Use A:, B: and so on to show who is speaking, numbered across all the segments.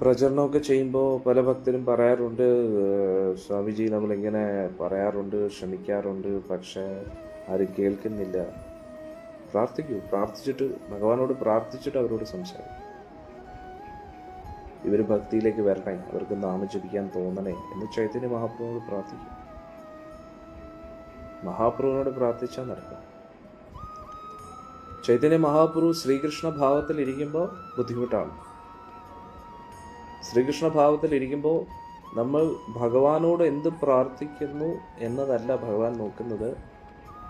A: പ്രചരണമൊക്കെ ചെയ്യുമ്പോൾ പല ഭക്തരും പറയാറുണ്ട് "ഏഹ്, സ്വാമിജി നമ്മളിങ്ങനെ പറയാറുണ്ട് ശ്രമിക്കാറുണ്ട് പക്ഷേ ആരും കേൾക്കുന്നില്ല. പ്രാർത്ഥിക്കൂ. പ്രാർത്ഥിച്ചിട്ട് ഭഗവാനോട് പ്രാർത്ഥിച്ചിട്ട് അവരോട് സംസാരിക്കും. ഇവർ ഭക്തിയിലേക്ക് വരണേ അവർക്ക് നാമം ജപിക്കാൻ തോന്നണേ എന്ന് ചൈതന്യ മഹാപ്രഭുവിനോട് പ്രാർത്ഥിക്കും. മഹാപ്രഭുവിനോട് പ്രാർത്ഥിച്ചാൽ നടക്കും. ചൈതന്യ മഹാപ്രഭു ശ്രീകൃഷ്ണ ഭാവത്തിൽ ഇരിക്കുമ്പോൾ ബുദ്ധിമുട്ടാണ്. ശ്രീകൃഷ്ണ ഭാവത്തിൽ ഇരിക്കുമ്പോൾ നമ്മൾ ഭഗവാനോട് എന്ത് പ്രാർത്ഥിക്കുന്നു എന്നതല്ല ഭഗവാൻ നോക്കുന്നത്.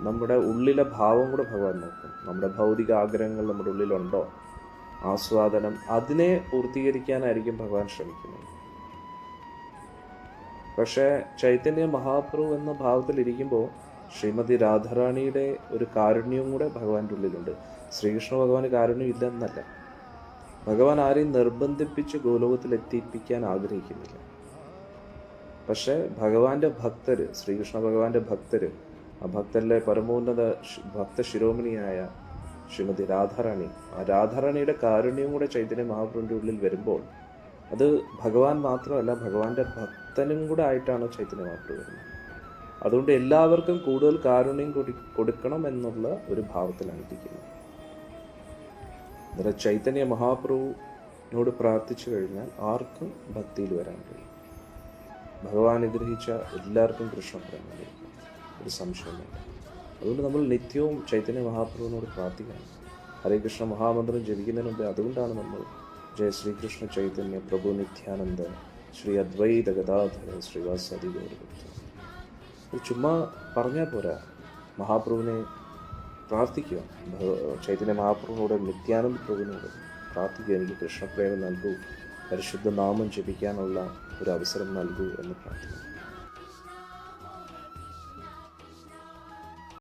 A: നമ്മുടെ ഉള്ളിലെ ഭാവം കൂടെ ഭഗവാൻ നോക്കും. നമ്മുടെ ഭൗതിക ആഗ്രഹങ്ങൾ നമ്മുടെ ഉള്ളിലുണ്ടോ? ആസ്വാദനം അതിനെ പൂർത്തീകരിക്കാനായിരിക്കും ഭഗവാൻ ശ്രമിക്കുന്നത്. പക്ഷേ ചൈതന്യ മഹാപ്രഭു എന്ന ഭാവത്തിൽ ഇരിക്കുമ്പോൾ ശ്രീമതി രാധാറാണിയുടെ ഒരു കാരുണ്യവും കൂടെ ഭഗവാന്റെ ഉള്ളിലുണ്ട്. ശ്രീകൃഷ്ണ ഭഗവാന് കാരുണ്യം ഇല്ലെന്നല്ല. ഭഗവാൻ ആരെയും നിർബന്ധിപ്പിച്ച് ഗോലോകത്തിൽ എത്തിപ്പിക്കാൻ ആഗ്രഹിക്കുന്നില്ല. പക്ഷേ ഭഗവാന്റെ ഭക്തർ ശ്രീകൃഷ്ണ ഭഗവാന്റെ ഭക്തർ ആ ഭക്തരിലെ പരമോന്നത ശി- ഭക്ത ശിരോമണിയായ ശ്രീമതി രാധാറാണി ആ രാധാറാണിയുടെ കാരുണ്യവും കൂടെ ചൈതന്യ മഹാപ്രഭുവിന്റെ ഉള്ളിൽ വരുമ്പോൾ അത് ഭഗവാൻ മാത്രമല്ല ഭഗവാന്റെ ഭക്തനും കൂടെ ആയിട്ടാണ് ചൈതന്യ മഹാപ്രഭു വരുന്നത്. അതുകൊണ്ട് എല്ലാവർക്കും കൂടുതൽ കാരുണ്യം കൊടു- കൊടുക്കണം എന്നുള്ള ഒരു ഭാവത്തിലാണ് ഇരിക്കുന്നത്. അന്നേരം ചൈതന്യ മഹാപ്രഭുവിനോട് പ്രാർത്ഥിച്ചു കഴിഞ്ഞാൽ ആർക്കും ഭക്തിയിൽ വരാൻ കഴിയും. ഭഗവാൻ അനുഗ്രഹിച്ച എല്ലാവർക്കും കൃഷ്ണ വരാൻ കഴിയും. ഒരു സംശയമില്ല അതുകൊണ്ട് നമ്മൾ നിത്യവും ചൈതന്യ മഹാപ്രഭുവിനോട് പ്രാർത്ഥിക്കണം. ഹരേ കൃഷ്ണ മഹാമന്ത്രം ജപിക്കുന്നതിന് മുമ്പ് അതുകൊണ്ടാണ് നമ്മൾ ജയ ശ്രീകൃഷ്ണ ചൈതന്യ പ്രഭു നിത്യാനന്ദ ശ്രീ അദ്വൈത ഗതാധര ശ്രീവാസതി ഗൗരവ ഇത് ചുമ്മാ പറഞ്ഞാൽ പോരാ. മഹാപ്രഭുവിനെ പ്രാർത്ഥിക്കുക. ചൈതന്യ മഹാപ്രഭുവിനോട് നിത്യാനന്ദ പ്രഭുവിനോട് പ്രാർത്ഥിക്കുക. എനിക്ക് കൃഷ്ണപ്രേമം നൽകൂ. പരിശുദ്ധ നാമം ജപിക്കാനുള്ള ഒരു അവസരം നൽകൂ എന്ന് പ്രാർത്ഥിക്കുന്നു.